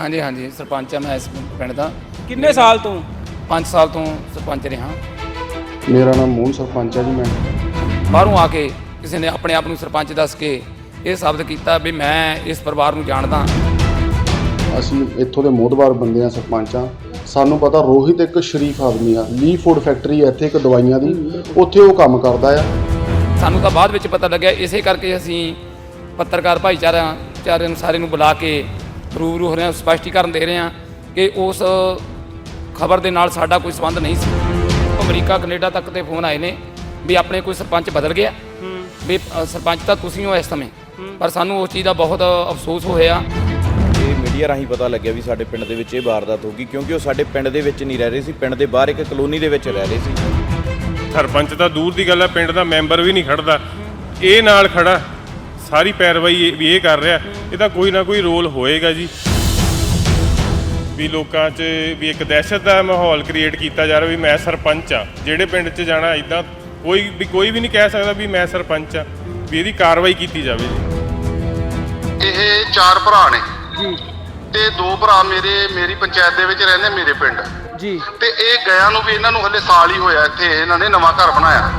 ਹਾਂਜੀ ਹਾਂਜੀ ਸਰਪੰਚ ਆ ਮੈਂ ਇਸ ਪਿੰਡ ਦਾ। ਕਿੰਨੇ ਸਾਲ ਤੋਂ? 5 ਸਾਲ ਤੋਂ ਸਰਪੰਚ ਰਿਹਾ। ਮੇਰਾ ਨਾਮ ਮੋਹਨ ਸਰਪੰਚ ਹੈ ਜੀ ਮੈਂ। ਬਾਹਰੋਂ ਆ ਕੇ ਕਿਸੇ ਨੇ ਆਪਣੇ ਆਪ ਨੂੰ ਸਰਪੰਚ ਦੱਸ ਕੇ ਇਹ ਸਾਬਤ ਕੀਤਾ ਵੀ ਮੈਂ ਇਸ ਪਰਿਵਾਰ ਨੂੰ ਜਾਣਦਾ। ਅਸੀਂ ਇੱਥੋਂ ਦੇ ਮੋਦਵਾਰ ਬੰਦੇ ਆ ਸਰਪੰਚ ਆ। ਸਾਨੂੰ ਪਤਾ ਰੋਹਿਤ ਇੱਕ ਸ਼ਰੀਫ ਆਦਮੀ ਆ ਲੀ ਫੂਡ ਫੈਕਟਰੀ ਹੈ ਇੱਥੇ ਇੱਕ ਦਵਾਈਆਂ ਦੀ। ਉੱਥੇ ਉਹ ਕੰਮ ਕਰਦਾ ਆ। ਸਾਨੂੰ ਤਾਂ ਬਾਅਦ ਵਿੱਚ ਪਤਾ ਲੱਗਿਆ ਇਸੇ ਕਰਕੇ ਅਸੀਂ ਪੱਤਰਕਾਰ ਭਾਈਚਾਰਾ ਚਾਰੇ ਨੂੰ ਸਾਰੇ ਨੂੰ ਬੁਲਾ ਕੇ ਰੂਬਰੂ ਹੋ ਰਹੇ ਹਾਂ ਸਪਸ਼ਟੀਕਰਨ ਦੇ ਰਹੇ ਹਾਂ ਕਿ ਉਸ ਖਬਰ ਦੇ ਨਾਲ ਸਾਡਾ ਕੋਈ ਸੰਬੰਧ ਨਹੀਂ ਸੀ। ਅਮਰੀਕਾ ਕੈਨੇਡਾ ਤੱਕ ਤੇ ਫੋਨ ਆਏ ਨੇ ਵੀ ਆਪਣੇ ਕੋਈ ਸਰਪੰਚ ਬਦਲ ਗਿਆ। ਵੀ ਅ, ਸਰਪੰਚ ਤਾਂ ਤੁਸੀਂ ਹੋ ਇਸ ਸਮੇਂ ਪਰ ਸਾਨੂੰ ਉਸ ਚੀਜ਼ ਦਾ ਬਹੁਤ ਅਫਸੋਸ ਹੋਇਆ। ਇਹ ਮੀਡੀਆ ਰਾਹੀਂ ਪਤਾ ਲੱਗਿਆ ਵੀ ਸਾਡੇ ਪਿੰਡ ਦੇ ਵਿੱਚ ਇਹ ਵਾਰਦਾਤ ਹੋ ਗਈ ਕਿਉਂਕਿ ਉਹ ਸਾਡੇ ਪਿੰਡ ਦੇ ਵਿੱਚ ਨਹੀਂ ਰਹਿ ਰਹੇ ਸੀ ਪਿੰਡ ਦੇ ਬਾਹਰ ਇੱਕ ਕਲੋਨੀ ਦੇ ਵਿੱਚ ਰਹਿ ਰਹੇ ਸੀ। ਸਰਪੰਚ ਤਾਂ ਦੂਰ ਦੀ ਗੱਲ ਹੈ ਪਿੰਡ ਦਾ ਮੈਂਬਰ ਵੀ ਨਹੀਂ ਖੜਦਾ। ਇਹ ਨਾਲ ਖੜਾ। ਸਾਰੀ ਪੈਰਵਾਈ ਇਹ- ਵੀ ਇਹ ਕਰ ਰਿਹਾ। ਇਹਦਾ ਕੋਈ ਨਾ ਕੋਈ ਰੋਲ ਹੋਏਗਾ ਜੀ। ਵੀ ਲੋਕਾਂ 'ਚ ਵੀ ਇੱਕ ਦਹਿਸ਼ਤ ਦਾ ਮਾਹੌਲ ਕ੍ਰੀਏਟ ਕੀਤਾ ਜਾ ਰਿਹਾ ਵੀ ਮੈਂ ਸਰਪੰਚ ਆ ਜਿਹੜੇ ਪਿੰਡ 'ਚ ਜਾਣਾ ਇਦਾਂ ਕੋਈ ਵੀ ਕੋਈ ਵੀ ਨਹੀਂ ਕਹਿ ਸਕਦਾ ਵੀ ਮੈਂ ਸਰਪੰਚ ਆ ਵੀ ਇਹਦੀ ਕਾਰਵਾਈ ਕੀਤੀ ਜਾਵੇ ਜੀ। ਇਹ ਚਾਰ ਭਰਾ ਨੇ। ਜੀ। ਤੇ ਦੋ ਭਰਾ ਮੇਰੇ ਮੇਰੀ ਪੰਚਾਇਤ ਦੇ ਵਿੱਚ ਰਹਿੰਦੇ ਮੇਰੇ ਪਿੰਡ। ਜੀ। ਤੇ ਇਹ ਗਿਆ ਨੂੰ ਵੀ ਇਹਨਾਂ ਨੂੰ ਹਲੇ ਸਾਲ ਹੀ ਹੋਇਆ ਇੱਥੇ ਇਹਨਾਂ ਨੇ ਨਵਾਂ ਘਰ ਬਣਾਇਆ।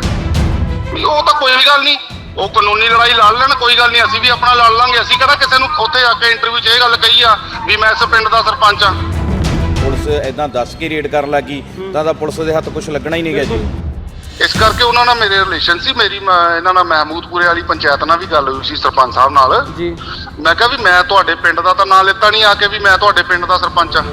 ਵੀ ਉਹ ਤਾਂ ਕੋਈ ਵੀ ਗੱਲ ਨਹੀਂ। ਉਹ ਕਾਨੂੰਨੀ ਲੜਾਈ ਲੜ ਲੈਣ ਕੋਈ ਗੱਲ ਨਹੀਂ ਅਸੀਂ ਵੀ ਆਪਣਾ ਲੜ ਲਾਂਗੇ। ਅਸੀਂ ਕਿਹੜਾ ਕਿਸੇ ਨੂੰ ਉੱਥੇ ਆ ਕੇ ਇੰਟਰਵਿਊ 'ਚ ਇਹ ਗੱਲ ਕਹੀ ਆ ਵੀ ਮੈਂ ਇਸ ਪਿੰਡ ਦਾ ਸਰਪੰਚ ਆ ਪੁਲਿਸ ਇਦਾਂ ਦੱਸ ਕੇ ਰੇਡ ਕਰਨ ਲੱਗੀ ਤਾਂ ਤਾਂ ਪੁਲਿਸ ਦੇ ਹੱਥ ਕੁਝ ਲੱਗਣਾ ਹੀ ਨਹੀਂ ਗਿਆ ਜੀ ਇਸ ਕਰਕੇ ਉਹਨਾਂ ਨਾਲ ਮੇਰੇ ਰਿਲੇਸ਼ਨ ਸੀ ਮੇਰੀ ਇਹਨਾਂ ਨਾਲ ਮਹਿਮੂਦਪੁਰੇ ਵਾਲੀ ਪੰਚਾਇਤ ਨਾਲ ਵੀ ਗੱਲ ਹੋਈ ਸੀ ਸਰਪੰਚ ਸਾਹਿਬ ਨਾਲ। ਜੀ। ਮੈਂ ਕਿਹਾ ਵੀ ਮੈਂ ਤੁਹਾਡੇ ਪਿੰਡ ਦਾ ਤਾਂ ਨਾਂ ਲਿੱਤਾ ਨਹੀਂ ਆ ਕੇ ਵੀ ਮੈਂ ਤੁਹਾਡੇ ਪਿੰਡ ਦਾ ਸਰਪੰਚ ਆ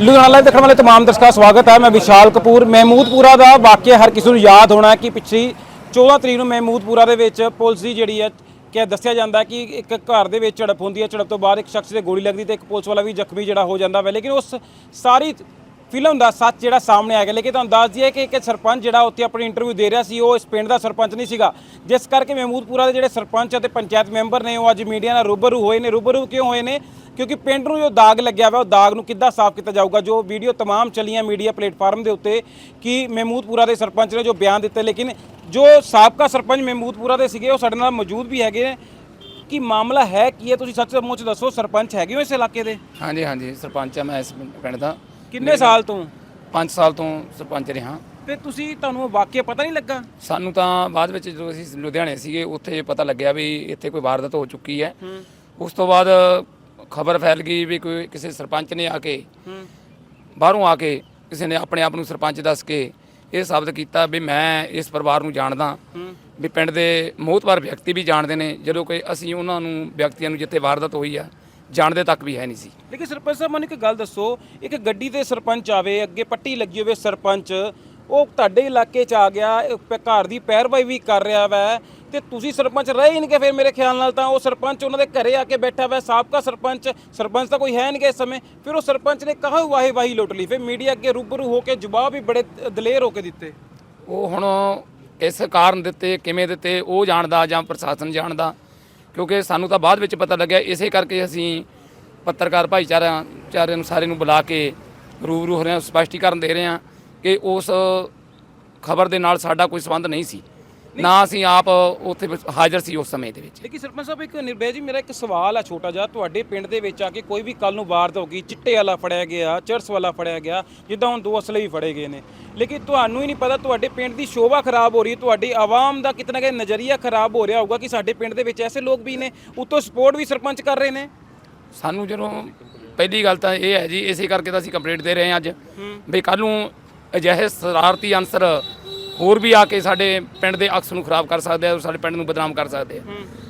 ਲੁਧਿਆਣਾ ਲਾਈਵ ਦੇਖਣ ਵਾਲੇ ਤਮਾਮ ਦਰਸ਼ਕਾਂ ਸਵਾਗਤ ਹੈ। ਮੈਂ ਵਿਸ਼ਾਲ ਕਪੂਰ ਮਹਿਮੂਦਪੁਰਾ ਦਾ ਵਾਕਿਆ ਹਰ ਕਿਸੇ ਨੂੰ ਯਾਦ ਹੋਣਾ ਹੈ ਕਿ ਪਿਛਲੀ 14 ਤਰੀਕ ਨੂੰ ਮਹਿਮੂਦਪੁਰਾ ਦੇ ਵਿੱਚ ਪੁਲਿਸ ਦੀ ਜਿਹੜੀ ਹੈ ਕਿ ਦੱਸਿਆ ਜਾਂਦਾ ਕਿ ਇੱਕ ਘਰ ਦੇ ਵਿੱਚ ਝੜਪ ਹੁੰਦੀ ਹੈ। ਝੜਪ ਤੋਂ ਬਾਅਦ ਇੱਕ ਸ਼ਖਸ ਦੇ ਗੋਲੀ ਲੱਗਦੀ ਤੇ ਇੱਕ ਪੁਲਿਸ ਵਾਲਾ ਵੀ ਜ਼ਖਮੀ ਜਿਹੜਾ ਹੋ ਜਾਂਦਾ ਵਾ। ਲੇਕਿਨ ਉਸ ਸਾਰੀ ਫਿਲਮ ਦਾ ਸੱਚ ਜਿਹੜਾ ਸਾਹਮਣੇ ਆ ਗਿਆ। ਲੇਕਿਨ ਤੁਹਾਨੂੰ ਦੱਸ ਦਈਏ ਕਿ ਇੱਕ ਸਰਪੰਚ ਜਿਹੜਾ ਉੱਥੇ ਆਪਣੀ ਇੰਟਰਵਿਊ ਦੇ ਰਿਹਾ ਸੀ, ਉਹ ਇਸ ਪਿੰਡ ਦਾ ਸਰਪੰਚ ਨਹੀਂ ਸੀਗਾ। ਜਿਸ ਕਰਕੇ ਮਹਿਮੂਦਪੁਰਾ ਦੇ ਜਿਹੜੇ ਸਰਪੰਚ ਅਤੇ ਪੰਚਾਇਤ ਮੈਂਬਰ ਨੇ, ਉਹ ਅੱਜ ਮੀਡੀਆ ਨਾਲ ਰੂਬਰੂ ਹੋਏ ਨੇ। ਰੂਬਰੂ ਕਿਉਂ ਹੋਏ ਨੇ? ਕਿਉਂਕਿ ਪਿੰਡ ਨੂੰ ਜੋ ਦਾਗ ਲੱਗਿਆ ਵਾ ਉਹ ਦਾਗ ਨੂੰ ਕਿੱਦਾਂ ਸਾਫ਼ ਕੀਤਾ ਜਾਊਗਾ ਜੋ ਵੀਡੀਓ तमाम ਚੱਲੀਆਂ ਮੀਡੀਆ ਪਲੇਟਫਾਰਮ ਦੇ ਉੱਤੇ ਕਿ ਮਹਿਮੂਦਪੁਰਾ ਦੇ ਸਰਪੰਚ ਨੇ ਜੋ ਬਿਆਨ ਦਿੱਤੇ ਲੇਕਿਨ ਜੋ ਸਾਬਕਾ ਸਰਪੰਚ ਮਹਿਮੂਦਪੁਰਾ ਦੇ ਸੀਗੇ ਉਹ ਸਾਡੇ ਨਾਲ ਮੌਜੂਦ ਵੀ ਹੈਗੇ ਨੇ ਕਿ ਮਾਮਲਾ ਹੈ ਕੀ ਹੈ ਤੁਸੀਂ ਸੱਚ ਮੁੱਚ ਦੱਸੋ ਸਰਪੰਚ ਹੈਗੇ ਹੋ ਇਸ ਇਲਾਕੇ ਦੇ ਹਾਂਜੀ ਹਾਂਜੀ ਸਰਪੰਚ ਆ ਮੈਂ ਇਸ ਪਿੰਡ ਦਾ ਕਿੰਨੇ ਸਾਲ ਤੋਂ 5 ਸਾਲ ਤੋਂ ਸਰਪੰਚ ਰਿਹਾ ਤੇ ਤੁਸੀਂ ਤੁਹਾਨੂੰ ਵਾਕਿਆ ਪਤਾ ਨਹੀਂ ਲੱਗਾ ਸਾਨੂੰ ਤਾਂ ਬਾਅਦ ਵਿੱਚ ਜਦੋਂ ਅਸੀਂ ਲੁਧਿਆਣੇ ਸੀਗੇ ਉੱਥੇ ਪਤਾ ਲੱਗਿਆ ਵੀ ਇੱਥੇ ਕੋਈ ਵਾਰਦਾਤ ਹੋ ਚੁੱਕੀ ਹੈ ਉਸ ਤੋਂ ਬਾਅਦ ਖਬਰ ਫੈਲ ਗਈ ਵੀ ਕੋਈ ਕਿਸੇ ਸਰਪੰਚ ਨੇ ਆ ਕੇ ਬਾਹਰੋਂ ਆ ਕੇ ਕਿਸੇ ਨੇ ਆਪਣੇ ਆਪ ਨੂੰ ਸਰਪੰਚ ਦੱਸ ਕੇ ਇਹ ਸਾਬਤ ਕੀਤਾ ਵੀ ਮੈਂ ਇਸ ਪਰਿਵਾਰ ਨੂੰ ਜਾਣਦਾ। ਵੀ ਪਿੰਡ ਦੇ ਮੋਹਤਵਾਰ ਵਿਅਕਤੀ ਵੀ ਜਾਣਦੇ ਨੇ, ਜਦੋਂ ਕੋਈ ਅਸੀਂ ਉਹਨਾਂ ਨੂੰ ਵਿਅਕਤੀਆਂ ਨੂੰ ਜਿੱਥੇ ਵਾਰਦਾਤ ਹੋਈ ਆ, ਜਾਣਦੇ ਤੱਕ ਵੀ ਹੈ ਨਹੀਂ ਸੀ। ਲੇਕਿਨ ਸਰਪੰਚ ਸਾਹਿਬ, ਮੈਨੂੰ ਇੱਕ ਗੱਲ ਦੱਸੋ, ਇੱਕ ਗੱਡੀ ਤੇ ਸਰਪੰਚ ਆਵੇ, ਅੱਗੇ ਪੱਟੀ ਲੱਗੀ ਹੋਵੇ ਸਰਪੰਚ, ਉਹ ਤੁਹਾਡੇ ਇਲਾਕੇ 'ਚ ਆ ਗਿਆ ਘਰ ਦੀ ਪੈਰਵਾਈ ਵੀ ਕਰ ਰਿਹਾ ਵੈ ਤੇ ਤੁਸੀਂ ਸਰਪੰਚ ਰਹੇ ਹੀ ਫਿਰ ਮੇਰੇ ਖਿਆਲ ਨਾਲ ਤਾਂ ਉਹ ਸਰਪੰਚ ਉਹਨਾਂ ਦੇ ਘਰੇ ਆ ਕੇ ਬੈਠਾ ਵੈ, ਸਾਬਕਾ ਸਰਪੰਚ। ਸਰਪੰਚ ਤਾਂ ਕੋਈ ਹੈ ਨਹੀਂ ਇਸ ਸਮੇਂ। ਫਿਰ ਉਹ ਸਰਪੰਚ ਨੇ ਕਹਾਂ ਵਾਹੀ ਵਾਹੀ ਲੁੱਟ ਲਈ। ਫਿਰ ਮੀਡੀਆ ਅੱਗੇ ਰੂਬਰੂ ਹੋ ਕੇ ਜਵਾਬ ਵੀ ਬੜੇ ਦਲੇਰ ਹੋ ਕੇ ਦਿੱਤੇ। ਉਹ ਹੁਣ ਇਸ ਕਾਰਨ ਦਿੱਤੇ, ਕਿਵੇਂ ਦਿੱਤੇ, ਉਹ ਜਾਣਦਾ ਜਾਂ ਪ੍ਰਸ਼ਾਸਨ ਜਾਣਦਾ। ਕਿਉਂਕਿ ਸਾਨੂੰ ਤਾਂ ਬਾਅਦ ਵਿੱਚ ਪਤਾ ਲੱਗਿਆ, ਇਸੇ ਕਰਕੇ ਅਸੀਂ ਪੱਤਰਕਾਰ ਭਾਈਚਾਰਾ ਚਾਰੇ ਨੂੰ ਸਾਰੇ ਨੂੰ ਬੁਲਾ ਕੇ ਰੂਬਰੂ ਹੋ ਰਹੇ ਹਾਂ, ਸਪਸ਼ਟੀਕਰਨ ਦੇ ਰਹੇ ਹਾਂ ਕਿ ਉਸ ਖਬਰ ਦੇ ਨਾਲ ਸਾਡਾ ਕੋਈ ਸੰਬੰਧ ਨਹੀਂ ਸੀ। ਨਾ ਅਸੀਂ ਆਪ ਉੱਥੇ ਹਾਜ਼ਰ ਸੀ ਉਸ ਸਮੇਂ ਦੇ ਵਿੱਚ। ਲੇਕਿਨ ਸਰਪੰਚ ਸਾਹਿਬ ਇੱਕ ਨਿਰਭੈ ਜੀ ਮੇਰਾ ਇੱਕ ਸਵਾਲ ਆ ਛੋਟਾ ਜਿਹਾ ਤੁਹਾਡੇ ਪਿੰਡ ਦੇ ਵਿੱਚ ਆ ਕੇ ਕੋਈ ਵੀ ਕੱਲ ਨੂੰ ਵਾਰਦਾਤ ਹੋ ਗਈ ਚਿੱਟੇ ਵਾਲਾ ਫੜਿਆ ਗਿਆ ਚਰਸ ਵਾਲਾ ਫੜਿਆ ਗਿਆ ਜਿੱਦਾਂ ਹੁਣ ਦੋ ਅਸਲੇ ਵੀ ਫੜੇ ਗਏ ਨੇ। ਲੇਕਿਨ ਤੁਹਾਨੂੰ ਹੀ ਨਹੀਂ ਪਤਾ ਤੁਹਾਡੇ ਪਿੰਡ ਦੀ ਸ਼ੋਭਾ ਖਰਾਬ ਹੋ ਰਹੀ ਹੈ ਤੁਹਾਡੀ ਆਵਾਮ ਦਾ ਕਿਤਨਾ ਕਿ ਨਜ਼ਰੀਆ ਖਰਾਬ ਹੋ ਰਿਹਾ ਹੋਊਗਾ ਕਿ ਸਾਡੇ ਪਿੰਡ ਦੇ ਵਿੱਚ ਐਸੇ ਲੋਕ ਵੀ ਨੇ ਉਤੋਂ ਸਪੋਰਟ ਵੀ ਸਰਪੰਚ ਕਰ ਰਹੇ ਨੇ? ਸਾਨੂੰ ਜਦੋਂ ਪਹਿਲੀ ਗੱਲ ਤਾਂ ਇਹ ਹੈ ਜੀ ਇਸੇ ਕਰਕੇ ਤਾਂ ਅਸੀਂ ਕੰਪਲੇਂਟ ਦੇ ਰਹੇ ਹਾਂ ਅੱਜ। ਵੀ ਕੱਲ ਨੂੰ ਅਜਿਹੇ ਸ਼ਰਾਰਤੀ ਅਨਸਰ ਹੋਰ ਵੀ ਆ ਕੇ ਸਾਡੇ ਪਿੰਡ ਦੇ ਅਕਸ ਨੂੰ ਖਰਾਬ ਕਰ ਸਕਦੇ ਆ ਸਾਡੇ ਪਿੰਡ ਨੂੰ ਬਦਨਾਮ ਕਰ ਸਕਦੇ ਆ।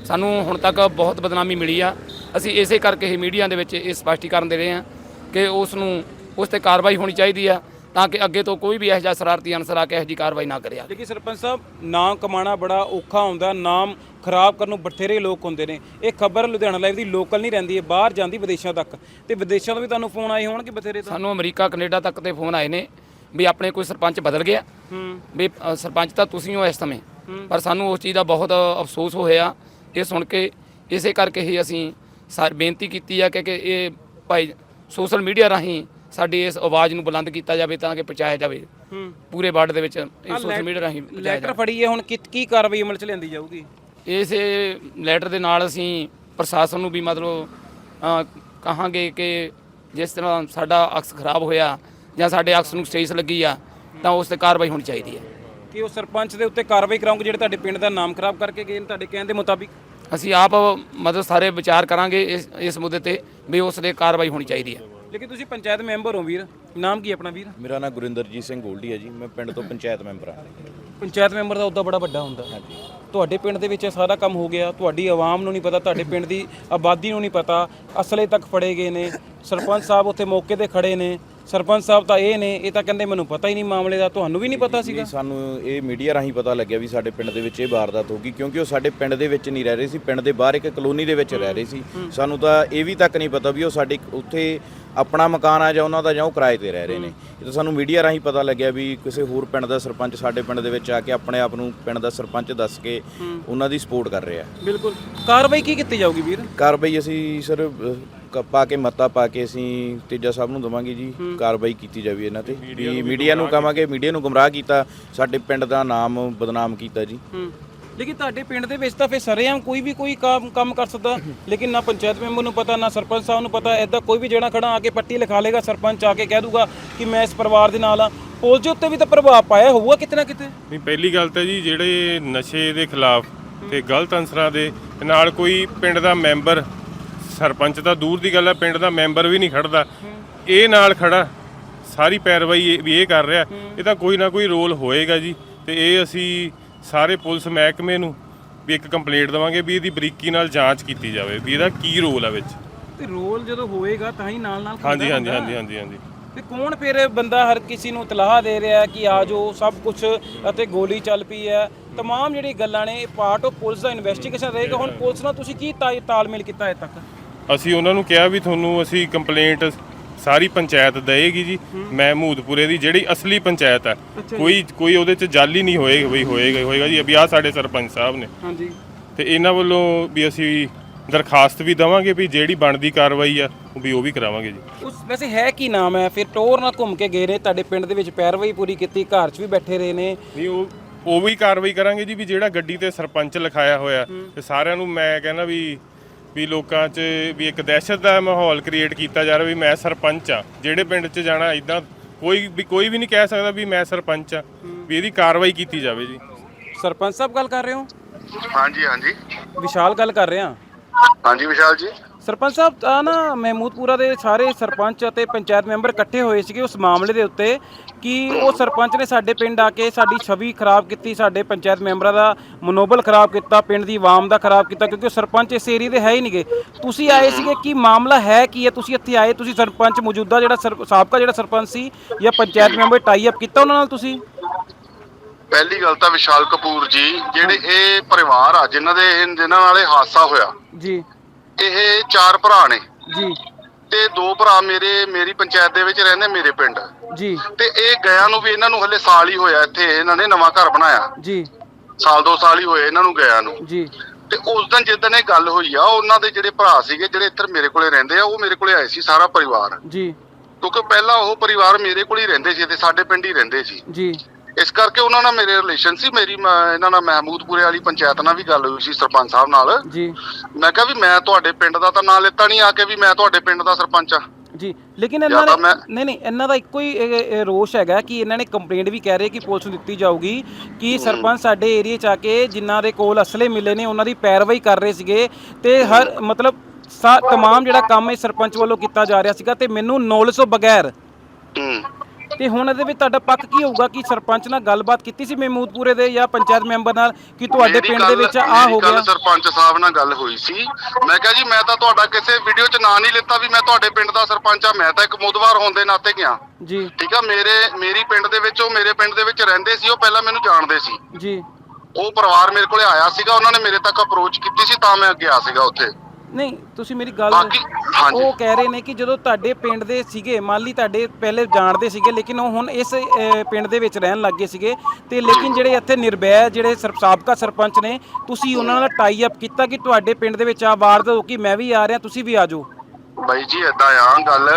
ਸਾਨੂੰ ਹੁਣ ਤੱਕ ਬਹੁਤ ਬਦਨਾਮੀ ਮਿਲੀ ਆ। ਅਸੀਂ ਇਸੇ ਕਰਕੇ ਹੀ ਮੀਡੀਆ ਦੇ ਵਿੱਚ ਇਹ ਸਪਸ਼ਟੀਕਰਨ ਦੇ ਰਹੇ ਹਾਂ ਕਿ ਉਸ ਨੂੰ ਉਸ ਤੇ ਕਾਰਵਾਈ ਹੋਣੀ ਚਾਹੀਦੀ ਆ ਤਾਂ ਕਿ ਅੱਗੇ ਤੋਂ ਕੋਈ ਵੀ ਇਹੋ ਜਿਹਾ ਸ਼ਰਾਰਤੀ ਅਨਸਰ ਆ ਕੇ ਇਹੋ ਜਿਹੀ ਕਾਰਵਾਈ ਨਾ ਕਰਿਆ ਲੇਕਿਨ ਸਰਪੰਚ ਸਾਹਿਬ ਨਾਮ ਕਮਾਣਾ ਬੜਾ ਔਖਾ ਹੁੰਦਾ ਨਾਮ ਖਰਾਬ ਕਰਨ ਨੂੰ ਬਥੇਰੇ ਲੋਕ ਹੁੰਦੇ ਨੇ। ਇਹ ਖਬਰ ਲੁਧਿਆਣਾ ਲਾਈਵ ਦੀ ਲੋਕਲ ਨਹੀਂ ਰਹਿੰਦੀ ਹੈ ਬਾਹਰ ਜਾਂਦੀ ਵਿਦੇਸ਼ਾਂ ਤੱਕ। ਤੇ ਵਿਦੇਸ਼ਾਂ ਤੋਂ ਵੀ ਤੁਹਾਨੂੰ ਫੋਨ ਆਏ ਹੋਣਗੇ ਬਥੇਰੇ ਤਾਂ? ਸਾਨੂੰ ਅਮਰੀਕਾ ਕੈਨੇਡਾ ਤੱਕ ਤੇ ਫੋਨ ਆਏ ਨੇ ਵੀ ਆਪਣੇ ਕੋਈ ਸਰਪੰਚ ਬਦਲ ਗਿਆ। ਵੀ ਅ, ਸਰਪੰਚ ਤਾਂ ਤੁਸੀਂ ਹੋ ਇਸ ਸਮੇਂ। ਪਰ ਸਾਨੂੰ ਉਸ ਚੀਜ਼ ਦਾ ਬਹੁਤ ਅਫਸੋਸ ਹੋਇਆ। ਇਹ ਸੁਣ ਕੇ ਇਸੇ ਕਰਕੇ ਹੀ ਅਸੀਂ ਸਾਰ ਬੇਨਤੀ ਕੀਤੀ ਆ ਕਿ ਕਿ ਇਹ ਭਾਈ ਸੋਸ਼ਲ ਮੀਡੀਆ ਰਾਹੀਂ ਸਾਡੀ ਇਸ ਆਵਾਜ਼ ਨੂੰ ਬੁਲੰਦ ਕੀਤਾ ਜਾਵੇ ਤਾਂ ਕਿ ਪਹੁੰਚਾਇਆ ਜਾਵੇ। ਪੂਰੇ ਵਰਲਡ ਦੇ ਵਿੱਚ ਇਹ ਸੋਸ਼ਲ ਮੀਡੀਆ ਰਾਹੀਂ ਪਹੁੰਚਾਇਆ ਲੈਟਰ ਫੜੀ ਹੈ ਹੁਣ ਕੀ ਕੀ ਕਾਰਵਾਈ ਅਮਲ ਚ ਲਿਆਂਦੀ ਜਾਊਗੀ? ਇਸੇ ਲੈਟਰ ਦੇ ਨਾਲ ਅਸੀਂ ਪ੍ਰਸ਼ਾਸਨ ਨੂੰ ਵੀ ਮਤਲਬ ਅ, ਕਹਾਂਗੇ ਕਿ ਜਿਸ ਤਰ੍ਹਾਂ ਸਾਡਾ ਅਕਸ ਖਰਾਬ ਹੋਇਆ ਜਾਂ ਸਾਡੇ ਅਕਸ ਨੂੰ ਸਟੇਜ ਲੱਗੀ ਆ ਤਾਂ ਉਸ ਤੇ ਕਾਰਵਾਈ ਹੋਣੀ ਚਾਹੀਦੀ ਹੈ। ਕਿ ਉਹ ਸਰਪੰਚ ਦੇ ਉੱਤੇ ਕਾਰਵਾਈ ਕਰਾਉਂਗੇ ਜਿਹੜੇ ਤੁਹਾਡੇ ਪਿੰਡ ਦਾ ਨਾਮ ਖਰਾਬ ਕਰਕੇ ਗਏ ਨੇ ਤੁਹਾਡੇ ਕਹਿਣ ਦੇ ਮੁਤਾਬਿਕ? ਅਸੀਂ ਆਪ ਮਤਲਬ ਸਾਰੇ ਵਿਚਾਰ ਕਰਾਂਗੇ ਇਸ ਇਸ ਮੁੱਦੇ ਤੇ ਵੀ ਉਸ ਤੇ ਕਾਰਵਾਈ ਹੋਣੀ ਚਾਹੀਦੀ ਹੈ। ਲੇਕਿਨ ਤੁਸੀਂ ਪੰਚਾਇਤ ਮੈਂਬਰ ਹੋ ਵੀਰ। ਨਾਮ ਕੀ ਹੈ ਆਪਣਾ ਵੀਰ? ਮੇਰਾ ਨਾਮ ਗੁਰਿੰਦਰਜੀਤ ਸਿੰਘ ਗੋਲਡੀ ਹੈ ਜੀ। ਮੈਂ ਪਿੰਡ ਤੋਂ ਪੰਚਾਇਤ ਮੈਂਬਰ ਹਾਂ। ਪੰਚਾਇਤ ਮੈਂਬਰ ਦਾ ਅਹੁਦਾ ਬੜਾ ਵੱਡਾ ਹੁੰਦਾ। ਤੁਹਾਡੇ ਪਿੰਡ ਦੇ ਵਿੱਚ ਇਹ ਸਾਰਾ ਕੰਮ ਹੋ ਗਿਆ। ਤੁਹਾਡੀ ਆਵਾਮ ਨੂੰ ਨਹੀਂ ਪਤਾ ਤੁਹਾਡੇ ਪਿੰਡ ਦੀ ਆਬਾਦੀ ਨੂੰ ਨਹੀਂ ਪਤਾ। ਅਸਲੇ ਤੱਕ ਫੜੇ ਗਏ ਨੇ। ਸਰਪੰਚ ਸਾਹਿਬ ਉੱਥੇ ਮੌਕੇ ਤੇ ਖੜੇ ਨੇ। ਸਰਪੰਚ ਸਾਹਿਬ ਤਾਂ ਇਹ ਨੇ ਇਹ ਤਾਂ ਕਹਿੰਦੇ ਮੈਨੂੰ ਪਤਾ ਹੀ ਨਹੀਂ ਮਾਮਲੇ ਦਾ ਤੁਹਾਨੂੰ ਵੀ ਨਹੀਂ ਪਤਾ ਸੀਗਾ। ਨਹੀਂ ਸਾਨੂੰ ਇਹ ਮੀਡੀਆ ਰਾਹੀਂ ਪਤਾ ਲੱਗਿਆ ਵੀ ਸਾਡੇ ਪਿੰਡ ਦੇ ਵਿੱਚ ਇਹ ਵਾਰਦਾਤ ਹੋ ਗਈ ਕਿਉਂਕਿ ਉਹ ਸਾਡੇ ਪਿੰਡ ਦੇ ਵਿੱਚ ਨਹੀਂ ਰਹਿ ਰਹੇ ਸੀ ਪਿੰਡ ਦੇ ਬਾਹਰ ਇੱਕ ਕਲੋਨੀ ਦੇ ਵਿੱਚ ਰਹਿ ਰਹੇ ਸੀ। ਸਾਨੂੰ ਤਾਂ ਇਹ ਵੀ ਤੱਕ ਨਹੀਂ ਪਤਾ ਵੀ ਉਹ ਸਾਡੇ ਉੱਥੇ ਆਪਣਾ ਮਕਾਨ ਆ ਜਾਂ ਉਹਨਾਂ ਦਾ ਜਾਂ ਉਹ ਕਿਰਾਏ ਤੇ ਰਹਿ ਰਹੇ ਨੇ। ਇਹ ਤਾਂ ਸਾਨੂੰ ਮੀਡੀਆ ਰਾਹੀਂ ਪਤਾ ਲੱਗਿਆ ਵੀ ਕਿਸੇ ਹੋਰ ਪਿੰਡ ਦਾ ਸਰਪੰਚ ਸਾਡੇ ਪਿੰਡ ਦੇ ਵਿੱਚ ਆ ਕੇ ਆਪਣੇ ਆਪ ਨੂੰ ਪਿੰਡ ਦਾ ਸਰਪੰਚ ਦੱਸ ਕੇ ਉਹਨਾਂ ਦੀ ਸਪੋਰਟ ਕਰ ਰਿਹਾ। ਬਿਲਕੁਲ। ਕਾਰਵਾਈ ਕੀ ਕੀਤੀ ਜਾਊਗੀ ਵੀਰ? ਕਾਰਵਾਈ ਅਸੀਂ ਸਰ ਅਹ, ਕ- ਪਾ ਕੇ ਮਤਾ ਪਾ ਕੇ ਅਸੀਂ ਤੇਜਾ ਸਾਹਿਬ ਨੂੰ ਦਵਾਂਗੇ ਜੀ ਕਾਰਵਾਈ ਕੀਤੀ ਜਾਵੇ ਇਹਨਾਂ ਤੇ। ਵੀ ਮੀਡੀਆ ਨੂੰ ਕਹਾਂਗੇ ਮੀਡੀਆ ਨੂੰ ਗੁੰਮਰਾਹ ਕੀਤਾ ਸਾਡੇ ਪਿੰਡ ਦਾ ਨਾਮ ਬਦਨਾਮ ਕੀਤਾ ਜੀ। ਹੂੰ। ਲੇਕਿਨ ਤੁਹਾਡੇ ਪਿੰਡ ਦੇ ਵਿੱਚ ਤਾਂ ਫਿਰ ਸਰੇਆਮ ਕੋਈ ਵੀ ਕੋਈ ਕੰਮ ਕੰਮ ਕਰ ਸਕਦਾ ਲੇਕਿਨ ਨਾ ਪੰਚਾਇਤ ਮੈਂਬਰ ਨੂੰ ਪਤਾ ਨਾ ਸਰਪੰਚ ਸਾਹਿਬ ਨੂੰ ਪਤਾ ਐਦਾਂ ਕੋਈ ਵੀ ਜਿਹੜਾ ਖੜਾ ਆ ਕੇ ਪੱਟੀ ਲਿਖਾ ਲੇਗਾ ਸਰਪੰਚ ਆ ਕੇ ਕਹਿ ਦੂਗਾ ਕਿ ਮੈਂ ਇਸ ਪਰਿਵਾਰ ਦੇ ਨਾਲ ਆ। ਪੁਲਿਸ ਦੇ ਉੱਤੇ ਵੀ ਤਾਂ ਪ੍ਰਭਾਵ ਪਾਇਆ ਹੋਊਗਾ ਕਿਤੇ ਨਾ ਕਿਤੇ। ਨਹੀਂ ਪਹਿਲੀ ਗੱਲ ਤਾਂ ਜੀ ਜਿਹੜੇ ਨਸ਼ੇ ਦੇ ਖਿਲਾਫ ਤੇ ਗਲਤ ਅਨਸਰਾਂ ਦੇ ਨਾਲ ਕੋਈ ਪਿੰਡ ਦਾ ਮੈਂਬਰ ਸਰਪੰਚ ਤਾਂ ਦੂਰ ਦੀ ਗੱਲ ਹੈ ਪਿੰਡ ਦਾ ਮੈਂਬਰ ਵੀ ਨਹੀਂ ਖੜਦਾ ਇਹ ਨਾਲ ਖੜਾ ਸਾਰੀ ਪੈਰਵਾਈ ਇਹ- ਵੀ ਇਹ ਕਰ ਰਿਹਾ ਇਹ ਤਾਂ ਕੋਈ ਨਾ ਕੋਈ ਰੋਲ ਹੋਏਗਾ ਜੀ ਤੇ ਇਹ ਅਸੀਂ ਸਾਰੇ ਪੁਲਿਸ ਮਹਿਕਮੇ ਨੂੰ ਵੀ ਇੱਕ ਕੰਪਲੇਂਟ ਦਵਾਂਗੇ ਵੀ ਇਹਦੀ ਬਰੀਕੀ ਨਾਲ ਜਾਂਚ ਕੀਤੀ ਜਾਵੇ ਵੀ ਇਹਦਾ ਕੀ ਰੋਲ ਹੈ ਵਿੱਚ ਤੇ ਰੋਲ ਜਦੋਂ ਹੋਏਗਾ ਤਾਂ ਹੀ ਨਾਲ ਨਾਲ ਹਾਂਜੀ ਖੁੱਲਦਾ ਹਾਂਜੀ ਹੁੰਦਾ। ਹਾਂਜੀ ਹਾਂਜੀ ਹਾਂਜੀ ਤੇ ਕੌਣ ਫਿਰ ਬੰਦਾ ਹਰ ਕਿਸੇ ਨੂੰ ਇਤਲਾਹ ਦੇ ਰਿਹਾ ਹੈ ਕਿ ਆ ਜਾਓ ਸਭ ਕੁਝ ਅਤੇ ਗੋਲੀ ਚੱਲ ਪਈ ਹੈ तमाम ਜਿਹੜੀ ਗੱਲਾਂ ਨੇ ਪਾਰਟ ਆਫ ਪੁਲਿਸ ਦਾ ਇਨਵੈਸਟੀਗੇਸ਼ਨ ਰਹੇਗਾ ਹੁਣ ਪੁਲਿਸ ਨਾਲ ਤੁਸੀਂ ਕੀ ਤਾ- ਤਾਲਮੇਲ ਕੀਤਾ ਹੈ ਤੱਕ ਅਸੀਂ ਉਹਨਾਂ ਨੂੰ ਕਿਹਾ ਵੀ ਤੁਹਾਨੂੰ ਅਸੀਂ ਕੰਪਲੇਂਟ ਸਾਰੀ ਪੰਚਾਇਤ ਦੇਏਗੀ ਜੀ। ਮਹਿਮੂਦਪੁਰੇ ਦੀ ਜਿਹੜੀ ਅਸਲੀ ਪੰਚਾਇਤ ਹੈ ਕੋਈ ਕੋਈ ਉਹਦੇ ਚ ਜਾਲੀ ਨਹੀਂ ਹੋਏਗਾ ਵੀ ਹੋਏਗਾ ਹੋਏਗਾ ਜੀ। ਅਭੀ ਆ ਸਾਡੇ ਸਰਪੰਚ ਸਾਹਿਬ ਨੇ। ਹਾਂਜੀ। ਤੇ ਇਹਨਾਂ ਵੱਲੋਂ ਵੀ ਅਸੀਂ ਦਰਖਾਸਤ ਵੀ ਦਵਾਂਗੇ ਵੀ ਜਿਹੜੀ ਬਣਦੀ ਕਾਰਵਾਈ ਆ ਉਹ ਵੀ ਉਹ ਵੀ ਕਰਾਵਾਂਗੇ ਜੀ। ਉਸ ਵੈਸੇ ਹੈ ਕੀ ਨਾਮ ਹੈ? ਫਿਰ ਟੋਰ ਨਾਲ ਘੁੰਮ ਕੇ ਗਏ ਨੇ ਤੁਹਾਡੇ ਪਿੰਡ ਦੇ ਵਿੱਚ ਪੈਰਵਾਈ ਪੂਰੀ ਕੀਤੀ ਘਰ 'ਚ ਵੀ ਬੈਠੇ ਰਹੇ ਨੇ। ਨਹੀਂ ਉਹ ਉਹ ਵੀ ਕਾਰਵਾਈ ਕਰਾਂਗੇ ਜੀ ਵੀ ਜਿਹੜਾ ਗੱਡੀ ਤੇ ਸਰਪੰਚ ਲਿਖਾਇਆ ਹੋਇਆ ਤੇ ਸਾਰਿਆਂ ਨੂੰ ਮੈਂ ਕਹਿੰਦਾ ਵੀ ਵੀ ਲੋਕਾਂ 'ਚ ਵੀ ਇੱਕ ਦਹਿਸ਼ਤ ਦਾ ਮਾਹੌਲ ਕ੍ਰੀਏਟ ਕੀਤਾ ਜਾ ਰਿਹਾ ਵੀ ਮੈਂ ਸਰਪੰਚ ਆ। ਜਿਹੜੇ ਪਿੰਡ 'ਚ ਜਾਣਾ ਇਦਾਂ ਕੋਈ ਵੀ ਕੋਈ ਵੀ ਨਹੀਂ ਕਹਿ ਸਕਦਾ ਵੀ ਮੈਂ ਸਰਪੰਚ ਆ ਵੀ ਇਹਦੀ ਕਾਰਵਾਈ ਕੀਤੀ ਜਾਵੇ ਜੀ। ਸਰਪੰਚ ਸਾਹਿਬ ਗੱਲ ਕਰ ਰਹੇ ਹੋ? ਹਾਂਜੀ ਹਾਂਜੀ। ਵਿਸ਼ਾਲ ਗੱਲ ਕਰ ਰਿਹਾ। ਹਾਂਜੀ ਵਿਸ਼ਾਲ ਜੀ। ਸਰਪੰਚ ਸਾਹਿਬ ਆ ਨਾ ਮਹਿਮੂਦਪੁਰਾ ਦੇ ਸਾਰੇ ਸਰਪੰਚ ਅਤੇ ਪੰਚਾਇਤ ਮੈਂਬਰ ਇਕੱਠੇ ਹੋਏ ਸੀਗੇ ਉਸ ਮਾਮਲੇ ਦੇ ਉੱਤੇ ਕਿ ਉਹ ਸਰਪੰਚ ਨੇ ਸਾਡੇ ਪਿੰਡ ਆ ਕੇ ਸਾਡੀ ਛਵੀ ਖਰਾਬ ਕੀਤੀ ਸਾਡੇ ਪੰਚਾਇਤ ਮੈਂਬਰਾਂ ਦਾ ਮਨੋਬਲ ਖਰਾਬ ਕੀਤਾ ਪਿੰਡ ਦੀ ਆਵਾਮ ਦਾ ਖਰਾਬ ਕੀਤਾ ਕਿਉਂਕਿ ਉਹ ਸਰਪੰਚ ਇਸ ਏਰੀਏ ਦੇ ਹੈ ਹੀ ਨਹੀਂਗੇ। ਤੁਸੀਂ ਆਏ ਸੀਗੇ ਕੀ ਮਾਮਲਾ ਹੈ ਕੀ ਹੈ? ਤੁਸੀਂ ਇੱਥੇ ਆਏ ਤੁਸੀਂ ਸਰਪੰਚ ਮੌਜੂਦਾ ਜਿਹੜਾ ਸਰ- ਸਾਬਕਾ ਜਿਹੜਾ ਸਰਪੰਚ ਸੀ ਜਾਂ ਪੰਚਾਇਤ ਮੈਂਬਰ ਟਾਈ ਅਪ ਕੀਤਾ ਉਹਨਾਂ ਨਾਲ ਤੁਸੀਂ? ਪਹਿਲੀ ਗੱਲ ਤਾਂ ਵਿਸ਼ਾਲ ਕਪੂਰ ਜੀ ਜਿਹੜੇ ਇਹ ਪਰਿਵਾਰ ਆ ਜਿਨ੍ਹਾਂ ਦੇ ਜਿਨ੍ਹਾਂ ਨਾਲ ਇਹ ਹਾਦਸਾ ਹੋਇਆ ਜੀ। ਇਹ ਚਾਰ ਭਰਾ ਨੇ। ਜੀ। ਤੇ ਦੋ ਭਰਾ ਮੇਰੇ ਮੇਰੀ ਪੰਚਾਇਤ ਦੇ ਵਿੱਚ ਰਹਿੰਦੇ ਮੇਰੇ ਪਿੰਡ। ਜੀ। ਤੇ ਇਹ ਗਿਆ ਨੂੰ ਵੀ ਇਹਨਾਂ ਨੂੰ ਹਲੇ ਸਾਲ ਹੀ ਹੋਇਆ ਇੱਥੇ ਇਹਨਾਂ ਨੇ ਨਵਾਂ ਘਰ ਬਣਾਇਆ। ਜੀ। ਸਾਲ ਦੋ ਸਾਲ ਹੀ ਹੋਏ ਇਹਨਾਂ ਨੂੰ ਗਿਆ ਨੂੰ। ਜੀ। ਤੇ ਉਸ ਦਿਨ ਜਿੱਦਣ ਇਹ ਗੱਲ ਹੋਈ ਆ ਉਹਨਾਂ ਦੇ ਜਿਹੜੇ ਭਰਾ ਸੀਗੇ ਜਿਹੜੇ ਇੱਧਰ ਮੇਰੇ ਕੋਲੇ ਰਹਿੰਦੇ ਆ ਉਹ ਮੇਰੇ ਕੋਲੇ ਆਏ ਸੀ ਸਾਰਾ ਪਰਿਵਾਰ। ਜੀ। ਕਿਉਂਕਿ ਪਹਿਲਾਂ ਉਹ ਪਰਿਵਾਰ ਮੇਰੇ ਕੋਲ ਹੀ ਰਹਿੰਦੇ ਸੀ ਤੇ ਸਾਡੇ ਪਿੰਡ ਹੀ ਰਹਿੰਦੇ ਸੀ। ਜੀ। ਇਸ ਕਰਕੇ ਉਹਨਾਂ ਨਾਲ ਮੇਰੇ ਰਿਲੇਸ਼ਨ ਸੀ। ਮੇਰੀ ਮ- ਇਹਨਾਂ ਨਾਲ ਮਹਿਮੂਦਪੁਰੇ ਵਾਲੀ ਪੰਚਾਇਤ ਨਾਲ ਵੀ ਗੱਲ ਹੋਈ ਸੀ ਸਰਪੰਚ ਸਾਹਿਬ ਨਾਲ। ਜੀ। ਮੈਂ ਕਿਹਾ ਵੀ ਮੈਂ ਤੁਹਾਡੇ ਪਿੰਡ ਦਾ ਤਾਂ ਨਾਂ ਲੈਤਾ ਨਹੀਂ ਆ ਕੇ ਵੀ ਮੈਂ ਤੁਹਾਡੇ ਪਿੰਡ ਦਾ ਸਰਪੰਚ ਆ ਜੀ ਲੇਕਿਨ ਇਹਨਾਂ ਤਾਂ ਨੇ ਨਹੀਂ ਨਹੀਂ ਇਹਨਾਂ ਦਾ ਇੱਕੋ ਹੀ ਇਹ- ਇਹ ਰੋਸ਼ ਹੈਗਾ ਕਿ ਇਹਨਾਂ ਨੇ ਕੰਪਲੇਂਟ ਵੀ ਕਹਿ ਰਹੇ ਕਿ ਪੁਲਿਸ ਨੂੰ ਦਿੱਤੀ ਜਾਊਗੀ ਕਿ ਸਰਪੰਚ ਸਾਡੇ ਏਰੀਆ ਚ ਆ ਕੇ ਜਿਨ੍ਹਾਂ ਦੇ ਕੋਲ ਅਸਲੇ ਮਿਲੇ ਨੇ ਉਹਨਾਂ ਦੀ ਪੈਰਵਾਈ ਕਰ ਰਹੇ ਸੀਗੇ ਤੇ ਹਰ ਮਤਲਬ ਸਾ ਤਮਾਮ ਜਿਹੜਾ ਕੰਮ ਇਹ ਸਰਪੰਚ ਵੱਲੋਂ ਕੀਤਾ ਜਾ ਰਿਹਾ ਸੀਗਾ ਤੇ ਮੈਨੂੰ ਨੌਲੇਜ ਤੋਂ ਬਗੈਰ ਹੂੰ। ਤੇ ਹੁਣ ਇਹਦੇ ਵਿੱਚ ਤੁਹਾਡਾ ਪੱਕ ਕੀ ਹੋਊਗਾ ਕਿ ਸਰਪੰਚ ਨਾਲ ਗੱਲਬਾਤ ਕੀਤੀ ਸੀ ਮਹਿਮੂਦਪੁਰੇ ਦੇ ਜਾਂ ਪੰਚਾਇਤ ਮੈਂਬਰ ਨਾਲ ਕਿ ਤੁਹਾਡੇ ਪਿੰਡ ਦੇ ਵਿੱਚ ਆ ਹੋ ਗਿਆ? ਸਰਪੰਚ ਸਾਹਿਬ ਨਾਲ ਗੱਲ ਹੋਈ ਸੀ। ਮੈਂ ਕਿਹਾ ਜੀ ਮੈਂ ਤਾਂ ਤੁਹਾਡਾ ਕਿਸੇ ਵੀਡੀਓ 'ਚ ਨਾਂ ਨਹੀਂ ਲਿੱਤਾ ਵੀ ਮੈਂ ਤੁਹਾਡੇ ਪਿੰਡ ਦਾ ਸਰਪੰਚ ਆ। ਮੈਂ ਤਾਂ ਇੱਕ ਮੁਦਵਾਰ ਹੋਣ ਦੇ ਨਾਤੇ ਗਿਆ। ਜੀ। ਠੀਕ ਆ ਮੇਰੇ ਮੇਰੀ ਪਿੰਡ ਦੇ ਵਿੱਚ ਉਹ ਮੇਰੇ ਪਿੰਡ ਦੇ ਵਿੱਚ ਰਹਿੰਦੇ ਸੀ ਉਹ ਪਹਿਲਾਂ ਮੈਨੂੰ ਜਾਣਦੇ ਸੀ। ਜੀ। ਉਹ ਪਰਿਵਾਰ ਮੇਰੇ ਕੋਲੇ ਆਇਆ ਸੀਗਾ ਉਹਨਾਂ ਨੇ ਮੇਰੇ ਤੱਕ ਅਪਰੋਚ ਕੀਤੀ ਸੀ ਤਾਂ ਮੈਂ ਅੱਗੇ ਆ ਸੀਗਾ ਉੱਥੇ। ਨਹੀਂ ਤੁਸੀਂ ਮੇਰੀ ਗੱਲ ਬਾਕੀ ਹਾਂਜੀ। ਉਹ ਕਹਿ ਰਹੇ ਨੇ ਕਿ ਜਦੋਂ ਤੁਹਾਡੇ ਪਿੰਡ ਦੇ ਸੀਗੇ ਮੰਨ ਲਈ ਤੁਹਾਡੇ ਪਹਿਲੇ ਜਾਣਦੇ ਸੀਗੇ ਲੇਕਿਨ ਉਹ ਹੁਣ ਇਸ ਪਿੰਡ ਦੇ ਵਿੱਚ ਰਹਿਣ ਲੱਗੇ ਸੀਗੇ ਤੇ ਲੇਕਿਨ ਜਿਹੜੇ ਇੱਥੇ ਨਿਰਭੈ ਜਿਹੜੇ ਸਰ- ਸਾਬਕਾ ਸਰਪੰਚ ਨੇ ਤੁਸੀਂ ਉਹਨਾਂ ਨਾਲ ਟਾਈ ਅਪ ਕੀਤਾ ਕਿ ਤੁਹਾਡੇ ਪਿੰਡ ਦੇ ਵਿੱਚ ਆ ਵਾਰਦਾਤ ਹੋ ਗਈ ਮੈਂ ਵੀ ਆ ਰਿਹਾ ਤੁਸੀਂ ਵੀ ਆ ਜਾਓ। ਬਾਈ ਜੀ ਏਦਾਂ ਆ ਗੱਲ।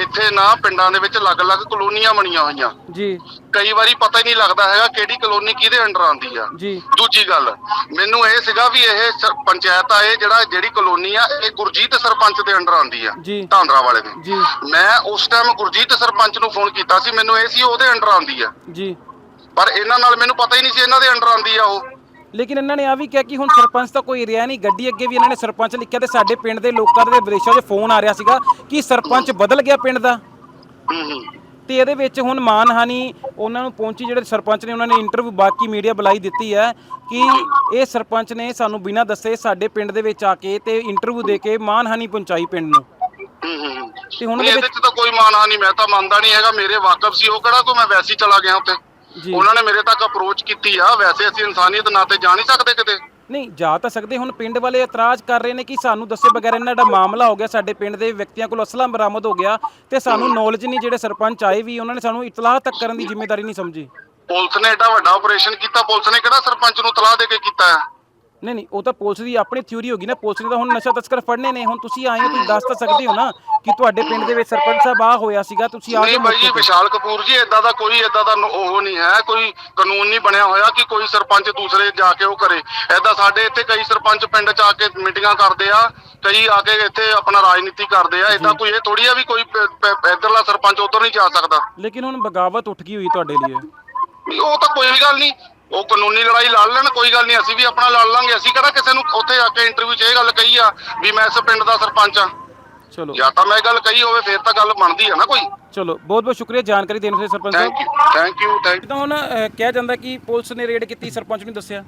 ਇੱਥੇ ਨਾ ਪਿੰਡਾਂ ਦੇ ਵਿੱਚ ਅਲੱਗ-ਅਲੱਗ ਕਲੋਨੀਆਂ ਬਣੀਆਂ ਹੋਈਆਂ। ਜੀ। ਕਈ ਵਾਰੀ ਪਤਾ ਹੀ ਨਹੀਂ ਲੱਗਦਾ ਹੈਗਾ ਕਿਹੜੀ ਕਲੋਨੀ ਕਿਹਦੇ ਅੰਡਰ ਆਉਂਦੀ ਆ। ਜੀ। ਦੂਜੀ ਗੱਲ ਮੈਨੂੰ ਇਹ ਸੀਗਾ ਵੀ ਇਹ ਪੰਚਾਇਤ ਆ ਇਹ ਜਿਹੜਾ ਜਿਹੜੀ ਕਲੋਨੀ ਆ ਇਹ ਗੁਰਜੀਤ ਸਰਪੰਚ ਦੇ ਅੰਡਰ ਆਉਂਦੀ ਆ ਜੀ। ਧਾਂਦਰਾ ਵਾਲੇ ਦੇ। ਜੀ। ਮੈਂ ਉਸ ਟਾਈਮ ਗੁਰਜੀਤ ਸਰਪੰਚ ਨੂੰ ਫੋਨ ਕੀਤਾ ਸੀ ਮੈਨੂੰ ਇਹ ਸੀ ਉਹਦੇ ਅੰਡਰ ਆਉਂਦੀ ਆ। ਜੀ। ਪਰ ਇਹਨਾਂ ਨਾਲ ਮੈਨੂੰ ਪਤਾ ਹੀ ਨਹੀਂ ਸੀ ਇਹਨਾਂ ਦੇ ਅੰਡਰ ਆਉਂਦੀ ਆ ਉਹ। ਲੇਕਿਨ ਇਹਨਾਂ ਨੇ ਆ ਵੀ ਕਿਹਾ ਕਿ ਹੁਣ ਸਰਪੰਚ ਤਾਂ ਕੋਈ ਰਿਹਾ ਨਹੀਂ। ਗੱਡੀ ਅੱਗੇ ਵੀ ਇਹਨਾਂ ਨੇ ਸਰਪੰਚ ਲਿਖਿਆ ਤੇ ਸਾਡੇ ਪਿੰਡ ਦੇ ਲੋਕਾਂ ਦੇ ਵਿਦੇਸ਼ਾਂ 'ਚ ਫੋਨ ਆ ਰਿਹਾ ਸੀਗਾ ਕਿ ਸਰਪੰਚ ਬਦਲ ਗਿਆ ਪਿੰਡ ਦਾ। ਤੇ ਇਹਦੇ ਵਿੱਚ ਹੁਣ ਮਾਨਹਾਨੀ ਉਹਨਾਂ ਨੂੰ ਪਹੁੰਚੀ ਜਿਹੜੇ ਸਰਪੰਚ ਨੇ ਉਹਨਾਂ ਨੇ ਇੰਟਰਵਿਊ ਬਾਕੀ ਮੀਡੀਆ ਬੁਲਾਈ ਦਿੱਤੀ ਹੈ ਕਿ ਇਹ ਸਰਪੰਚ ਨੇ ਸਾਨੂੰ ਬਿਨਾਂ ਦੱਸੇ ਸਾਡੇ ਪਿੰਡ ਦੇ ਵਿੱਚ ਆ ਕੇ ਤੇ ਇੰਟਰਵਿਊ ਦੇ ਕੇ ਮਾਨਹਾਨੀ ਪਹੁੰਚਾਈ ਪਿੰਡ ਨੂੰ। ਤੇ ਹੁਣ ਇਹਦੇ ਚ ਤਾਂ ਕੋਈ ਮਾਨਾ ਨਹੀਂ ਮੈਂ ਤਾਂ ਮੰਨਦਾ ਨਹੀਂ ਹੈਗਾ। ਮੇਰੇ ਵਾਕਫ ਸੀ ਉਹ ਕਿਹੜਾ ਕੋਈ ਮੈਂ ਵੈਸੇ ਚਲਾ ਗਿਆ ਉੱਥੇ। ਉਹਨਾਂ ਨੇ ਮੇਰੇ ਤੱਕ ਅਪਰੋਚ ਕੀਤੀ ਆ ਵੈਸੇ ਅਸੀਂ ਇਨਸਾਨੀਅਤ ਨਾਤੇ ਜਾ ਨਹੀਂ ਸਕਦੇ ਕਿਤੇ। ਨਹੀਂ ਜਾ ਤਾਂ ਸਕਦੇ ਹੁਣ ਪਿੰਡ ਵਾਲੇ ਇਤਰਾਜ਼ ਕਰ ਰਹੇ ਨੇ ਕਿ ਸਾਨੂੰ ਦੱਸੇ ਬਗੈਰ ਇਹਨਾਂ ਦਾ ਮਾਮਲਾ ਹੋ ਗਿਆ ਸਾਡੇ ਪਿੰਡ ਦੇ ਵਿਅਕਤੀਆਂ ਕੋਲ ਅਸਲਾ ਬਰਾਮਦ ਹੋ ਗਿਆ ਤੇ ਸਾਨੂੰ ਨੌਲੇਜ ਨਹੀਂ ਜਿਹੜੇ ਸਰਪੰਚ ਆਏ ਵੀ ਉਹਨਾਂ ਨੇ ਸਾਨੂੰ ਇਤਲਾਹ ਤੱਕ ਕਰਨ ਦੀ ਜ਼ਿੰਮੇਵਾਰੀ ਨਹੀਂ ਸਮਝੀ। ਪੁਲਿਸ ਨੇ ਐਡਾ ਵੱਡਾ ਆਪਰੇਸ਼ਨ ਕੀਤਾ ਪੁਲਿਸ ਨੇ ਕਿਹੜਾ ਸਰਪੰਚ ਨੂੰ ਤਲਾਹ ਦੇ ਕੇ ਕੀਤਾ? ਹੈ ਨਹੀਂ ਨਹੀਂ ਉਹ ਤਾਂ ਪੁਲਿਸ ਦੀ ਆਪਣੀ ਥਿਊਰੀ ਹੋਗੀ ਨਾ ਪੁਲਿਸ ਨੇ ਤਾਂ ਹੁਣ ਨਸ਼ਾ ਤਸਕਰ ਫੜਨੇ ਨੇ ਹੁਣ ਤੁਸੀਂ ਆਏ ਹੋ ਤੁਸੀਂ ਦੱਸ ਤਾਂ ਸਕਦੇ ਹੋ ਨਾ ਕਿ ਤੁਹਾਡੇ ਪਿੰਡ ਦੇ ਵਿੱਚ ਸਰਪੰਚ ਸਾਹਿਬ ਆ ਹੋਇਆ ਸੀਗਾ ਤੁਸੀਂ ਆ ਨਹੀਂ ਕੇ ਬਾਈ ਜੀ ਮੌਕੇ ਤੇ ਵਿਸ਼ਾਲ ਕਪੂਰ ਜੀ ਏਦਾਂ ਦਾ ਕੋਈ ਏਦਾਂ ਦਾ ਨ- ਉਹ ਨਹੀਂ ਹੈ ਕੋਈ ਕਾਨੂੰਨ ਨਹੀਂ ਬਣਿਆ ਹੋਇਆ ਕਿ ਕੋਈ ਸਰਪੰਚ ਦੂਸਰੇ ਜਾ ਕੇ ਉਹ ਕਰੇ। ਏਦਾਂ ਸਾਡੇ ਇੱਥੇ ਕਈ ਸਰਪੰਚ ਪਿੰਡ ਚ ਆ ਕੇ ਮੀਟਿੰਗਾਂ ਕਰਦੇ ਆ ਕਈ ਆ ਕੇ ਇੱਥੇ ਆਪਣਾ ਰਾਜਨੀਤੀ ਕਰਦੇ ਆ ਏਦਾਂ ਕੋਈ ਇਹ ਥੋੜੀ ਆ ਵੀ ਕੋਈ ਪ- ਪ- ਇੱਧਰਲਾ ਸਰਪੰਚ ਉਧਰ ਨਹੀਂ ਜਾ ਸਕਦਾ। ਲੇਕਿਨ ਹੁਣ ਬਗਾਵਤ ਉੱਠ ਗਈ ਹੋਈ ਤੁਹਾਡੇ ਲਈ ਵੀ ਉਹ ਤਾਂ ਕੋਈ ਵੀ ਗੱਲ ਨਹੀਂ ਉਹ ਕਾਨੂੰਨੀ ਲੜਾਈ ਲੜ ਲੈਣ ਕੋਈ ਗੱਲ ਨਹੀਂ ਅਸੀਂ ਵੀ ਆਪਣਾ ਲੜ ਲਾਂਗੇ। ਅਸੀਂ ਕਿਹੜਾ ਕਿਸੇ ਨੂੰ ਉੱਥੇ ਆ ਕੇ ਇੰਟਰਵਿਊ 'ਚ ਇਹ ਗੱਲ ਕਹੀ ਆ ਵੀ ਮੈਂ ਇਸ ਪਿੰਡ ਦਾ ਸਰਪੰਚ ਆ ਚਲੋ। ਜਾਂ ਤਾਂ ਮੈਂ ਇਹ ਗੱਲ ਕਹੀ ਹੋਵੇ ਫਿਰ ਤਾਂ ਗੱਲ ਬਣਦੀ ਆ ਨਾ ਕੋਈ। ਚਲੋ ਬਹੁਤ ਬਹੁਤ ਸ਼ੁਕਰੀਆ ਜਾਣਕਾਰੀ ਦੇਣ ਲਈ ਸਰਪੰਚ ਸਾਹਿਬ। ਥੈਂਕ ਯੂ ਥੈਂਕ ਯੂ ਤਾਂ ਹੁਣ ਅਹ, ਕਿਹਾ ਜਾਂਦਾ ਕਿ ਪੁਲਿਸ ਨੇ ਰੇਡ ਕੀਤੀ ਸਰਪੰਚ ਨੂੰ ਦੱਸਿਆ।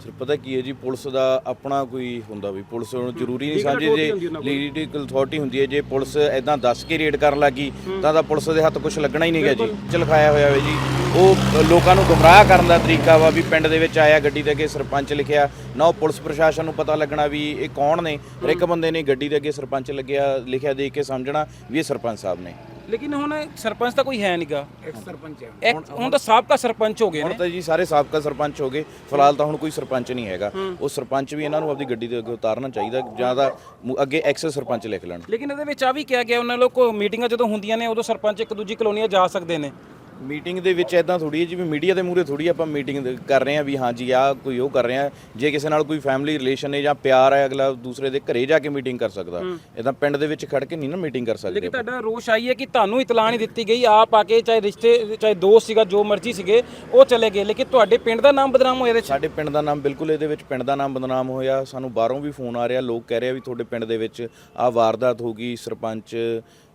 ਸਰ ਪਤਾ ਕੀ ਹੈ ਜੀ ਪੁਲਿਸ ਦਾ ਆਪਣਾ ਕੋਈ ਹੁੰਦਾ ਵੀ ਪੁਲਿਸ ਨੂੰ ਜ਼ਰੂਰੀ ਨਹੀਂ ਸਮਝੇ ਜੇ ਲੀਗਲ ਅਥਾਰਟੀ ਹੁੰਦੀ ਹੈ ਜੇ ਪੁਲਿਸ ਐਦਾਂ ਦੱਸ ਕੇ ਰੇਡ ਕਰਨ ਲੱਗੀ ਤਾਂ ਤਾਂ ਪੁਲਿਸ ਦੇ ਹੱਥ ਕੁਝ ਲੱਗਣਾ ਹੀ ਨਹੀਂਗਾ ਜੀ ਚ ਲਿਖਾਇਆ ਹੋਇਆ ਹੈ ਜੀ। ਉਹ ਲੋਕਾਂ ਨੂੰ ਗੁੰਮਰਾਹ ਕਰਨ ਦਾ ਤਰੀਕਾ ਵਾ ਵੀ ਪਿੰਡ ਦੇ ਵਿੱਚ ਆਇਆ ਗੱਡੀ ਦੇ ਅੱਗੇ ਸਰਪੰਚ ਲਿਖਿਆ ਨਾ ਉਹ ਪੁਲਿਸ ਪ੍ਰਸ਼ਾਸਨ ਨੂੰ ਪਤਾ ਲੱਗਣਾ ਵੀ ਇਹ ਕੌਣ ਨੇ ਹਰ ਇੱਕ ਬੰਦੇ ਨੇ ਗੱਡੀ ਦੇ ਅੱਗੇ ਸਰਪੰਚ ਲੱਗਿਆ ਲਿਖਿਆ ਦੇਖ ਕੇ ਸਮਝਣਾ ਵੀ ਇਹ ਸਰਪੰਚ ਸਾਹਿਬ ਨੇ। ਲੇਕਿਨ ਹੁਣ ਸਰਪੰਚ ਤਾਂ ਕੋਈ ਹੈ ਨਹੀਂਗਾ ਐਕਸ ਸਰਪੰਚ ਹੈ। ਹੁਣ ਤਾਂ ਸਾਬਕਾ ਸਰਪੰਚ ਹੋ ਗਏ ਹੁਣ ਨੇ। ਤਾਂ ਜੀ ਸਾਰੇ ਸਾਬਕਾ ਸਰਪੰਚ ਹੋ ਗਏ। ਫਿਲਹਾਲ ਤਾਂ ਹੁਣ ਕੋਈ ਸਰਪੰਚ ਨਹੀਂ ਹੈਗਾ। ਉਹ ਸਰਪੰਚ ਵੀ ਇਹਨਾਂ ਨੂੰ ਆਪਦੀ ਗੱਡੀ ਦੇ ਅੱਗੇ ਉਤਾਰਨਾ ਚਾਹੀਦਾ। ਜਾਂ ਤਾਂ ਮੁ- ਅੱਗੇ ਐਕਸ ਸਰਪੰਚ ਲਿਖ ਲੈਣ। ਲੇਕਿਨ ਇਹਦੇ ਵਿੱਚ ਆ ਵੀ ਕਿਹਾ ਗਿਆ ਉਹਨਾਂ ਲੋਕ ਮੀਟਿੰਗਾਂ ਜਦੋਂ ਹੁੰਦੀਆਂ ਨੇ ਉਦੋਂ ਸਰਪੰਚ ਇੱਕ ਦੂਜੀ ਕਲੋਨੀਆਂ ਜਾ ਸਕਦੇ ਨੇ। ਮੀਟਿੰਗ ਦੇ ਵਿੱਚ ਐਦਾਂ ਥੋੜੀ ਹੈ ਜਿਵੇਂ ਮੀਡੀਆ ਦੇ ਮੂਹਰੇ ਥੋੜੀ ਆਪਾਂ ਮੀਟਿੰਗ ਕਰ ਰਹੇ ਹਾਂ ਵੀ ਹਾਂਜੀ ਆ ਕੋਈ ਉਹ ਕਰ ਰਹੇ ਆ ਜੇ ਕਿਸੇ ਨਾਲ ਕੋਈ ਫੈਮਿਲੀ ਰਿਲੇਸ਼ਨ ਹੈ ਜਾਂ ਪਿਆਰ ਹੈ ਅਗਲਾ ਦੂਸਰੇ ਦੇ ਘਰੇ ਜਾ ਕੇ ਮੀਟਿੰਗ ਕਰ ਸਕਦਾ। ਇਦਾਂ ਪਿੰਡ ਦੇ ਵਿੱਚ ਖੜ ਕੇ ਨਹੀਂ ਨਾ ਮੀਟਿੰਗ ਕਰ ਸਕਦੇ ਲੇਕਿਨ ਤੁਹਾਡਾ ਰੋਸ਼ ਆਈ ਹੈ ਕਿ ਤੁਹਾਨੂੰ ਇਤਲਾਹ ਨਹੀਂ ਦਿੱਤੀ ਗਈ। ਆਪ ਆ ਕੇ ਚਾਹੇ ਰਿਸ਼ਤੇ ਚਾਹੇ ਦੋਸਤ ਸੀਗਾ ਜੋ ਮਰਜ਼ੀ ਸੀਗੇ ਉਹ ਚਲੇ ਗਏ। ਲੇਕਿਨ ਤੁਹਾਡੇ ਪਿੰਡ ਦਾ ਨਾਮ ਬਦਨਾਮ ਹੋਇਆ ਇਹਦੇ ਚ? ਸਾਡੇ ਪਿੰਡ ਦਾ ਨਾਮ ਬਿਲਕੁਲ ਇਹਦੇ ਵਿੱਚ ਪਿੰਡ ਦਾ ਨਾਮ ਬਦਨਾਮ ਹੋਇਆ। ਸਾਨੂੰ ਬਾਹਰੋਂ ਵੀ ਫੋਨ ਆ ਰਿਹਾ। ਲੋਕ ਕਹਿ ਰਹੇ ਆ ਵੀ ਤੁਹਾਡੇ ਪਿੰਡ ਦੇ ਵਿੱਚ ਆ ਵਾਰਦਾਤ ਹੋ ਗਈ। ਸਰਪੰਚ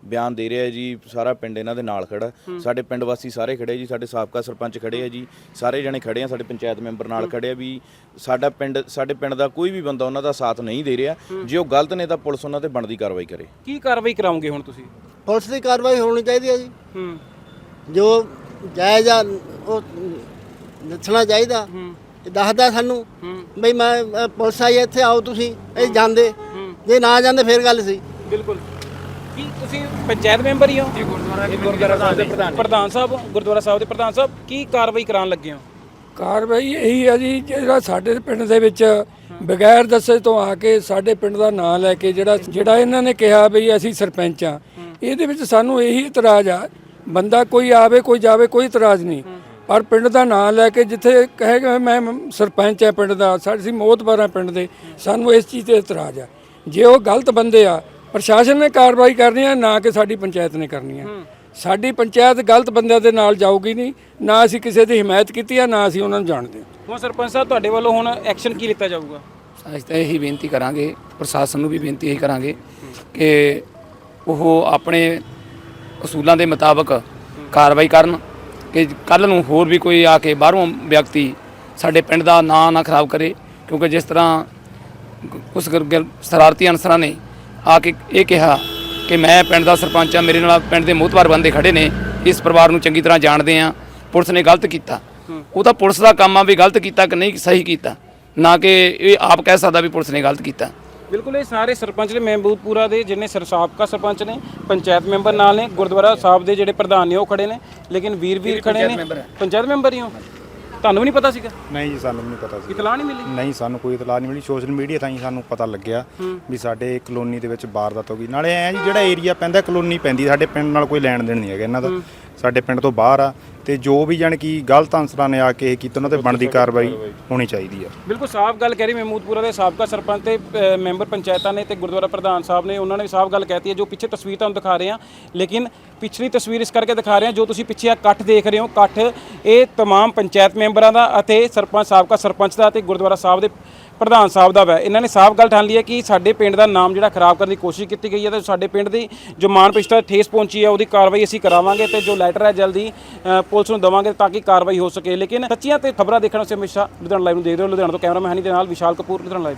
ਬਿਆਨ ਦੇ ਰਿਹਾ ਜੀ ਸਾਰਾ ਪਿੰਡ ਇਹਨਾਂ ਦੇ ਨਾਲ ਖੜਾ। ਸਾਡੇ ਪਿੰਡ ਵਾਸੀ ਸਾਰੇ ਖੜੇ ਜੀ ਸਾਡੇ ਸਾਬਕਾ ਸਰਪੰਚ ਖੜੇ ਆ ਜੀ ਸਾਰੇ ਜਣੇ ਖੜੇ ਆ ਸਾਡੇ ਪੰਚਾਇਤ ਮੈਂਬਰ ਨਾਲ ਖੜੇ ਆ ਵੀ ਸਾਡਾ ਪਿੰਡ ਸਾਡੇ ਪਿੰਡ ਦਾ ਕੋਈ ਵੀ ਬੰਦਾ ਉਹਨਾਂ ਦਾ ਸਾਥ ਨਹੀਂ ਦੇ ਰਿਹਾ। ਜੇ ਉਹ ਗਲਤ ਨੇ ਤਾਂ ਪੁਲਿਸ ਉਹਨਾਂ ਤੇ ਬਣਦੀ ਕਾਰਵਾਈ ਕਰੇ। ਕੀ ਕਾਰਵਾਈ ਕਰਾਉਂਗੇ ਹੁਣ ਤੁਸੀਂ? ਪੁਲਿਸ ਦੀ ਕਾਰਵਾਈ ਹੋਣੀ ਚਾਹੀਦੀ ਹੈ ਜੀ। ਹੂੰ। ਜੋ ਜਾਇਜ਼ ਆ ਉਹ ਦੱਸਣਾ ਚਾਹੀਦਾ। ਇਹ ਦੱਸਦਾ ਸਾਨੂੰ ਬਈ ਮੈਂ ਪੁਲਿਸ ਆਈ ਇੱਥੇ ਆਓ ਤੁਸੀਂ ਇਹ ਜਾਂਦੇ। ਜੇ ਨਾ ਜਾਂਦੇ ਫੇਰ ਗੱਲ ਸੀ। ਬਿਲਕੁਲ। ਕੀ ਤੁਸੀਂ ਪੰਚਾਇਤ ਮੈਂਬਰ ਹੀ ਹੋ? ਜੀ ਗੁਰਦੁਆਰਾ ਸਾਹਿਬ ਦੇ ਪ੍ਰਧਾਨ ਪ੍ਰਧਾਨ ਸਾਹਿਬ ਗੁਰਦੁਆਰਾ ਸਾਹਿਬ ਦੇ ਪ੍ਰਧਾਨ ਸਾਹਿਬ ਕੀ ਕਾਰਵਾਈ ਕਰਾਉਣ ਲੱਗੇ ਹੋ? ਕਾਰਵਾਈ ਇਹੀ ਹੈ ਜੀ ਜਿਹੜਾ ਸਾਡੇ ਪਿੰਡ ਦੇ ਵਿੱਚ ਬਗੈਰ ਦੱਸੇ ਤੋਂ ਆ ਕੇ ਸਾਡੇ ਪਿੰਡ ਦਾ ਨਾਂ ਲੈ ਕੇ ਜਿਹੜਾ ਜਿਹੜਾ ਇਹਨਾਂ ਨੇ ਕਿਹਾ ਵੀ ਅਸੀਂ ਸਰਪੰਚ ਆ ਇਹਦੇ ਵਿੱਚ ਸਾਨੂੰ ਇਹੀ ਇਤਰਾਜ਼ ਆ ਬੰਦਾ ਕੋਈ ਆਵੇ ਕੋਈ ਜਾਵੇ ਕੋਈ ਇਤਰਾਜ਼ ਨਹੀਂ। ਪਰ ਪਿੰਡ ਦਾ ਨਾਂ ਲੈ ਕੇ ਜਿੱਥੇ ਕਹੇਗਾ ਮੈਂ ਸਰਪੰਚ ਆ ਪਿੰਡ ਦਾ ਸਾਡੇ ਮੋਹਤਬਾਰ ਆ ਪਿੰਡ ਦੇ ਸਾਨੂੰ ਇਸ ਚੀਜ਼ ਤੇ ਇਤਰਾਜ਼ ਆ। ਜੇ ਉਹ ਗਲਤ ਬੰਦੇ ਆ ਪ੍ਰਸ਼ਾਸਨ ਨੇ ਕਾਰਵਾਈ ਕਰਨੀ ਆ ਨਾ ਕਿ ਸਾਡੀ ਪੰਚਾਇਤ ਨੇ ਕਰਨੀ ਆ ਸਾਡੀ ਪੰਚਾਇਤ ਗਲਤ ਬੰਦਿਆਂ ਦੇ ਨਾਲ ਜਾਊਗੀ ਨਹੀਂ ਨਾ ਅਸੀਂ ਕਿਸੇ ਦੀ ਹਮਾਇਤ ਕੀਤੀ ਆ ਨਾ ਅਸੀਂ ਉਹਨਾਂ ਨੂੰ ਜਾਣਦੇ ਹਾਂ। ਹੁਣ ਸਰਪੰਚ ਸਾਹਿਬ ਤੁਹਾਡੇ ਵੱਲੋਂ ਹੁਣ ਐਕਸ਼ਨ ਕੀ ਲਿੱਤਾ ਜਾਊਗਾ? ਅਸੀਂ ਤਾਂ ਇਹੀ ਬੇਨਤੀ ਕਰਾਂਗੇ ਪ੍ਰਸ਼ਾਸਨ ਨੂੰ ਵੀ ਬੇਨਤੀ ਇਹੀ ਕਰਾਂਗੇ ਕਿ ਉਹ ਆਪਣੇ ਅਸੂਲਾਂ ਦੇ ਮੁਤਾਬਕ ਕਾਰਵਾਈ ਕਰਨ ਕਿ ਕੱਲ ਨੂੰ ਹੋਰ ਵੀ ਕੋਈ ਆ ਕੇ ਬਾਹਰੋਂ ਵਿਅਕਤੀ ਸਾਡੇ ਪਿੰਡ ਦਾ ਨਾਂ ਨਾ ਖਰਾਬ ਕਰੇ ਕਿਉਂਕਿ ਜਿਸ ਤਰ੍ਹਾਂ ਉਸ ਸ਼ਰਾਰਤੀ ਅਨਸਰਾਂ ਨੇ ਆ ਕੇ ਇਹ ਕਿਹਾ ਕਿ ਮੈਂ ਪਿੰਡ ਦਾ ਸਰਪੰਚ ਆ ਮੇਰੇ ਨਾਲ ਪਿੰਡ ਦੇ ਮੋਹਤਵਾਰ ਬੰਦੇ ਖੜੇ ਨੇ ਇਸ ਪਰਿਵਾਰ ਨੂੰ ਚੰਗੀ ਤਰ੍ਹਾਂ ਜਾਣਦੇ ਆ ਪੁਲਿਸ ਨੇ ਗਲਤ ਕੀਤਾ। ਉਹ ਤਾਂ ਪੁਲਿਸ ਦਾ ਕੰਮ ਆ ਵੀ ਗਲਤ ਕੀਤਾ ਕਿ ਨਹੀਂ ਸਹੀ ਕੀਤਾ। ਨਾ ਕਿ ਇਹ ਆਪ ਕਹਿ ਸਕਦਾ ਵੀ ਪੁਲਿਸ ਨੇ ਗਲਤ ਕੀਤਾ। ਬਿਲਕੁਲ ਇਹ ਸਾਰੇ ਸਰਪੰਚ ਨੇ ਮਹਿਬੂਬਪੁਰਾ ਦੇ ਜਿੰਨੇ ਸਰ ਸਾਬਕਾ ਸਰਪੰਚ ਨੇ ਪੰਚਾਇਤ ਮੈਂਬਰ ਨਾਲ ਨੇ ਗੁਰਦੁਆਰਾ ਸਾਹਿਬ ਦੇ ਜਿਹੜੇ ਪ੍ਰਧਾਨ ਨੇ ਉਹ ਖੜੇ ਨੇ। ਲੇਕਿਨ ਵੀਰ ਵੀਰ ਖੜੇ ਨੇ। ਪੰਚਾਇਤ ਮੈਂਬਰ ਹੀ ਹੋ। ਤੁਹਾਨੂੰ ਵੀ ਨਹੀਂ ਪਤਾ ਸੀਗਾ? ਨਹੀਂ ਜੀ ਸਾਨੂੰ ਵੀ ਨਹੀਂ ਪਤਾ ਸੀ ਇਤਲਾਹ ਨਹੀਂ ਮਿਲੀ? ਨਹੀਂ ਸਾਨੂੰ ਕੋਈ ਇਤਲਾਹ ਨਹੀਂ ਮਿਲੀ। ਸੋਸ਼ਲ ਮੀਡੀਆ ਥਾਈ ਸਾਨੂੰ ਪਤਾ ਲੱਗਿਆ ਵੀ ਸਾਡੇ ਕਲੋਨੀ ਦੇ ਵਿੱਚ ਵਾਰਦਾਤ ਹੋ ਗਈ। ਨਾਲੇ ਐ ਜੀ ਜਿਹੜਾ ਏਰੀਆ ਪੈਂਦਾ ਕਲੋਨੀ ਪੈਂਦੀ। ਸਾਡੇ ਪਿੰਡ ਨਾਲ ਕੋਈ ਲੈਣ ਦੇਣ ਨਹੀਂ ਹੈਗਾ ਇਹਨਾਂ ਦਾ। ਸਾਡੇ ਪਿੰਡ ਤੋਂ ਬਾਹਰ ਆ ਤੇ ਜੋ ਵੀ ਜਾਣ ਕੀ ਗਲਤ ਅਨਸਰਾਂ ਨੇ ਆ ਕੇ ਇਹ ਕੀਤਾ ਉਹਨਾਂ ਤੇ ਬਣਦੀ ਕਾਰਵਾਈ ਹੋਣੀ ਚਾਹੀਦੀ ਆ ਬਿਲਕੁਲ ਸਾਫ਼ ਗੱਲ ਕਹਿ ਰਹੀ ਮਹਿਮੂਦਪੁਰਾ ਦੇ ਸਾਬਕਾ ਸਰਪੰਚ ਤੇ ਅ, ਮੈਂਬਰ ਪੰਚਾਇਤਾਂ ਨੇ ਤੇ ਗੁਰਦੁਆਰਾ ਪ੍ਰਧਾਨ ਸਾਹਿਬ ਨੇ ਉਹਨਾਂ ਨੇ ਵੀ ਸਾਫ਼ ਗੱਲ ਕਹਿਤੀ ਹੈ ਜੋ ਪਿੱਛੇ ਤਸਵੀਰ ਤੁਹਾਨੂੰ ਦਿਖਾ ਰਹੇ ਹਾਂ ਲੇਕਿਨ ਪਿਛਲੀ ਤਸਵੀਰ ਇਸ ਕਰਕੇ ਦਿਖਾ ਰਹੇ ਹਾਂ ਜੋ ਤੁਸੀਂ ਪਿੱਛੇ ਆ ਇਕੱਠ ਦੇਖ ਰਹੇ ਹੋ ਇਕੱਠ ਇਹ तमाम ਪੰਚਾਇਤ ਮੈਂਬਰਾਂ ਦਾ ਅਤੇ ਸਰਪੰਚ ਸਾਬਕਾ ਸਰਪੰਚ ਦਾ ਤੇ ਗੁਰਦੁਆਰਾ ਸਾਹਿਬ ਦੇ ਪ੍ਰਧਾਨ ਸਾਹਿਬ ਦਾ ਵੈ। ਇਹਨਾਂ ਨੇ ਸਾਫ਼ ਗੱਲ ਠਾਣ ਲਈ ਹੈ ਕਿ ਸਾਡੇ ਪਿੰਡ ਦਾ ਨਾਮ ਜਿਹੜਾ ਖਰਾਬ ਕਰਨ ਦੀ ਕੋਸ਼ਿਸ਼ ਕੀਤੀ ਗਈ ਹੈ ਤੇ ਸਾਡੇ ਪਿੰਡ ਦੀ ਜੋ ਮਾਨ ਪਿਛਤਾ ਠੇਸ ਪਹੁੰਚੀ ਹੈ, ਉਹਦੀ ਕਾਰਵਾਈ ਅਸੀਂ ਕਰਾਵਾਂਗੇ ਤੇ ਜੋ ਲੈਟਰ ਹੈ ਜਲਦੀ ਪੁਲਿਸ ਨੂੰ ਦੇਵਾਂਗੇ ਤਾਂ ਕਿ ਕਾਰਵਾਈ ਹੋ ਸਕੇ। ਲੇਕਿਨ ਸੱਚੀਆਂ ਤੇ ਖਬਰਾਂ ਦੇਖਣ ਵਾਸਤੇ ਹਮੇਸ਼ਾ ਲੁਧਿਆਣਾ ਲਾਈਵ ਨੂੰ ਦੇਖਦੇ ਰਹੋ। ਲੁਧਿਆਣਾ ਤੋਂ ਕੈਮਰਾਮੈਨ ਹਨੀ ਦੇ ਨਾਲ ਵਿਸ਼ਾਲ ਕਪੂਰ, ਲੁਧਿਆਣਾ ਲਾਈਵ।